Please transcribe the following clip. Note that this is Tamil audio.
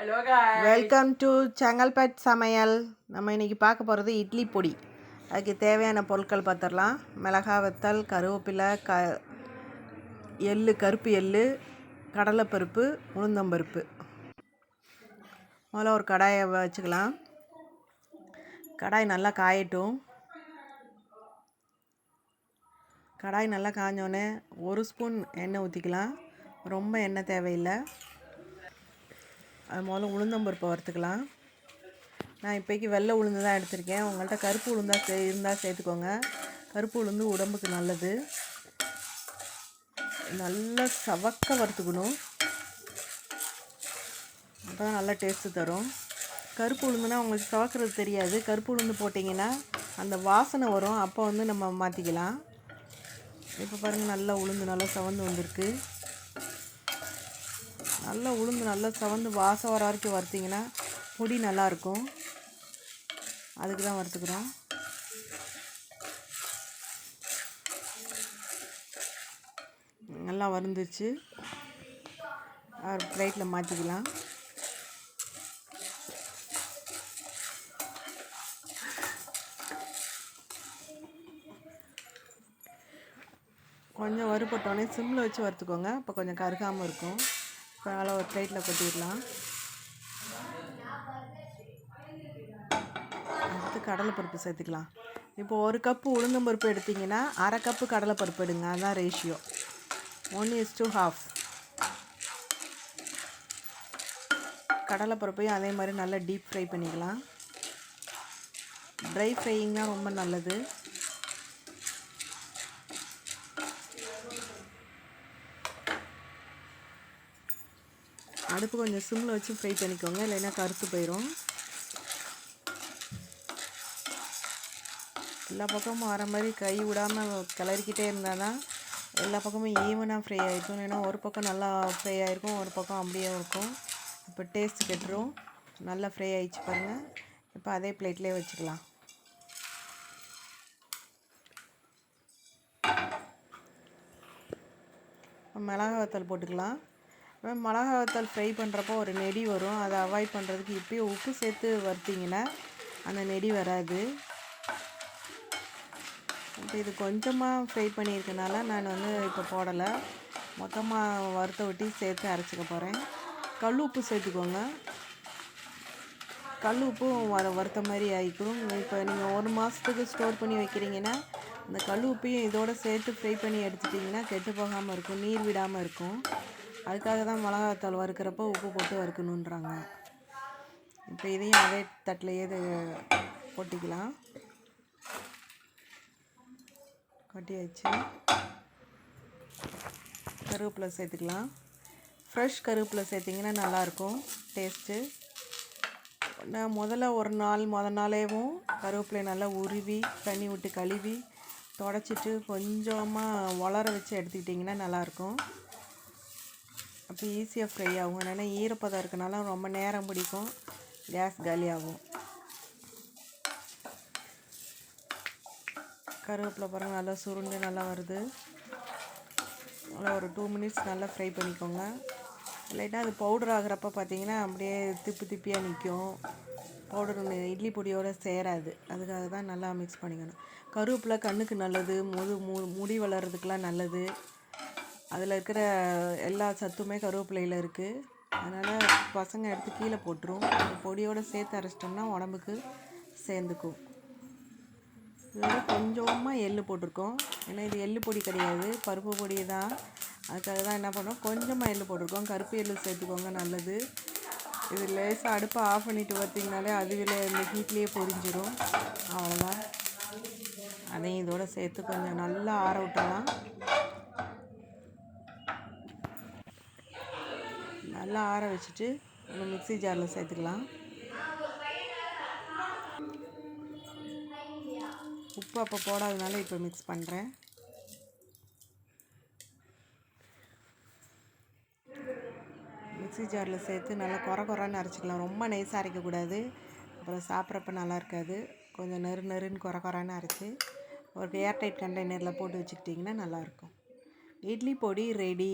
ஹலோ வெல்கம் டு செங்கல்பேட் சமையல் நம்ம இன்றைக்கி பார்க்க போகிறது இட்லி பொடி. அதுக்கு தேவையான பொருட்கள் பார்த்துடலாம். மிளகா வத்தல் கருவேப்பிலை க எள் கருப்பு எள்ளு கடலைப்பருப்பு உளுந்தம்பருப்பு. முதல்ல ஒரு கடாயை வச்சுக்கலாம். கடாய் நல்லா காயட்டும். கடாய் நல்லா காஞ்சோடனே ஒரு ஸ்பூன் எண்ணெய் ஊற்றிக்கலாம் ரொம்ப எண்ணெய் தேவையில்லை. அது முதல்ல உளுந்தம்பருப்பை வறுத்துக்கலாம். நான் இப்போக்கி வெள்ளை உளுந்து தான் எடுத்திருக்கேன். உங்கள்கிட்ட கருப்பு உளுந்தா சே இருந்தால் சேர்த்துக்கோங்க. கருப்பு உளுந்து உடம்புக்கு நல்லது. நல்லா சவக்க வறுத்துக்கணும். அப்போ தான் நல்லா டேஸ்ட்டு தரும். கருப்பு உளுந்துனா உங்களுக்கு சவக்கிறது தெரியாது. கருப்பு உளுந்து போட்டிங்கன்னா அந்த வாசனை வரும். அப்போ வந்து நம்ம மாற்றிக்கலாம் இப்போ பாருங்கள் நல்லா உளுந்து நல்லா சவந்து வந்திருக்கு. நல்லா உளுந்து நல்லா சவந்து வாசம் வர வரைக்கும் வறுத்திங்கன்னா பொடி நல்லாயிருக்கும். அதுக்கு தான் வறுத்துக்கிறோம். நல்லா வறுந்துச்சு ஒரு மாற்றிக்கலாம் கொஞ்சம் வறுபட்டோடனே சிம்மில் வச்சு வறுத்துக்கோங்க. அப்போ கொஞ்சம் கருகாமல் இருக்கும். இப்போ நல்லா ஒரு பிளேட்டில் கொட்டிடலாம். அடுத்து கடலைப்பருப்பு சேர்த்துக்கலாம். இப்போ ஒரு கப்பு உளுந்தம்பருப்பு எடுத்திங்கன்னா அரை கப்பு கடலைப்பருப்பு எடுங்க. அதுதான் ratio one is two half கடலைப்பருப்பையும் அதே மாதிரி நல்லா டீப் ஃப்ரை பண்ணிக்கலாம். ட்ரை ஃப்ரையிங்னால் ரொம்ப நல்லது. அடுப்பு கொஞ்சம் சிம்மில் வச்சு ஃப்ரை பண்ணிக்கோங்க இல்லைன்னா கருத்து போயிடும் எல்லா பக்கமும் வர மாதிரி கை விடாமல் கிளறிக்கிட்டே இருந்தால் தான் எல்லா பக்கமும் ஈவனாக ஃப்ரை ஆகிருக்கும் ஏன்னா ஒரு பக்கம் நல்லா ஃப்ரை ஆகிருக்கும் ஒரு பக்கம் அப்படியே இருக்கும். இப்போ டேஸ்ட் கெட்டுரும். நல்லா ஃப்ரை ஆகிடுச்சு பாருங்கள் இப்போ அதே பிளேட்லேயே வச்சுக்கலாம். மிளகாய் வத்தல் போட்டுக்கலாம். மிளகாத்தால் ஃப்ரை பண்ணுறப்போ ஒரு நெடி வரும். அதை அவாய்ட் பண்ணுறதுக்கு இப்போயே உப்பு சேர்த்து வறுத்திங்கன்னா அந்த நெடி வராது. இப்போ இது கொஞ்சமாக ஃப்ரை பண்ணியிருக்கனால நான் வந்து இப்போ போடலை. மொத்தமாக வறுத்த ஒட்டி சேர்த்து அரைச்சிக்க போகிறேன் கல் உப்பு சேர்த்துக்கோங்க. கல் உப்பும் வர வறுத்த மாதிரி ஆகிக்கும் இப்போ நீங்கள் ஒரு மாதத்துக்கு ஸ்டோர் பண்ணி வைக்கிறீங்கன்னா அந்த கல் உப்பையும் இதோடு சேர்த்து ஃப்ரை பண்ணி எடுத்துட்டிங்கன்னா கெட்டு போகாமல் இருக்கும். நீர் விடாமல் இருக்கும். அதுக்காக தான் மிளகாத்தூள் வறுக்கிறப்போ உப்பு போட்டு வறுக்கணுன்றாங்க. இப்போ இதையும் அதே தட்டிலையே இது கொட்டிக்கலாம். கொட்டியாச்சு. கருவேப்பிலை சேர்த்துக்கலாம். ஃப்ரெஷ் கருவேப்பிலை சேர்த்திங்கன்னா நல்லாயிருக்கும். டேஸ்ட்டு நான் முதல்ல ஒரு நாள் முத நாளேவும் கருவேப்பிலை நல்லா உருவி தண்ணி விட்டு கழுவி தொடச்சிட்டு கொஞ்சமாக வளர வச்சு எடுத்துக்கிட்டிங்கன்னா நல்லாயிருக்கும். அப்போ ஈஸியாக ஃப்ரை ஆகும். ஏன்னா ஈரப்பதம் இருக்கனால ரொம்ப நேரம் பிடிக்கும். கேஸ் காலியாகும் கருவேப்பிலை பாருங்கள் நல்லா சுருண்டு நல்லா வருது. நல்லா ஒரு டூ மினிட்ஸ் நல்லா ஃப்ரை பண்ணிக்கோங்க. இல்லைன்னா அது பவுடர் ஆகிறப்ப பார்த்தீங்கன்னா அப்படியே திப்பு திப்பியாக நிற்கும் பவுடர் இட்லி பொடியோடு சேராது. அதுக்காக தான் நல்லா மிக்ஸ் பண்ணிக்கணும். கருவேப்பிலை கண்ணுக்கு நல்லது முது மு முடி வளர்கிறதுக்கெலாம் நல்லது. அதில் இருக்கிற எல்லா சத்துமே கருவேப்பிலையில் இருக்குது அதனால் பசங்க எடுத்து கீழே போட்டுரும். பொடியோடு சேர்த்து அரைச்சிட்டோம்னா உடம்புக்கு சேர்ந்துக்கும். இதில் கொஞ்சமாக எள்ளு போட்டிருக்கோம். ஏன்னா இது எள்ளு பொடி கிடையாது. பருப்பு பொடி தான். அதுக்காக தான் என்ன பண்ணோம்? கொஞ்சமாக எள்ளு போட்டிருக்கோம். கருப்பு எள்ளு சேர்த்துக்கோங்க நல்லது. இது லேசாக அடுப்பை ஆஃப் பண்ணிவிட்டு பார்த்தீங்கனாலே அதுவில் இந்த ஹீட்லேயே பொரிஞ்சிடும் அவ்வளோதான் அதையும் இதோட சேர்த்து கொஞ்சம் நல்லா ஆற விட்டலாம் நல்லா ஆற வச்சுட்டு நம்ம மிக்ஸி ஜாரில் சேர்த்துக்கலாம். உப்பு அப்போ போடாதனால இப்போ மிக்ஸ் பண்ணுறேன் மிக்ஸி ஜாரில் சேர்த்து நல்லா குறை குறைன்னு அரைச்சிக்கலாம். ரொம்ப நைஸாக அரைக்கக்கூடாது. அப்புறம் சாப்பிட்றப்ப நல்லா இருக்காது. கொஞ்சம் நெரு நெருன்னு குறை குறைன்னு அரைச்சி ஒரு ஏர்டைட் கண்டெய்னரில் போட்டு வச்சுக்கிட்டிங்கன்னா நல்லாயிருக்கும் இட்லி பொடி ரெடி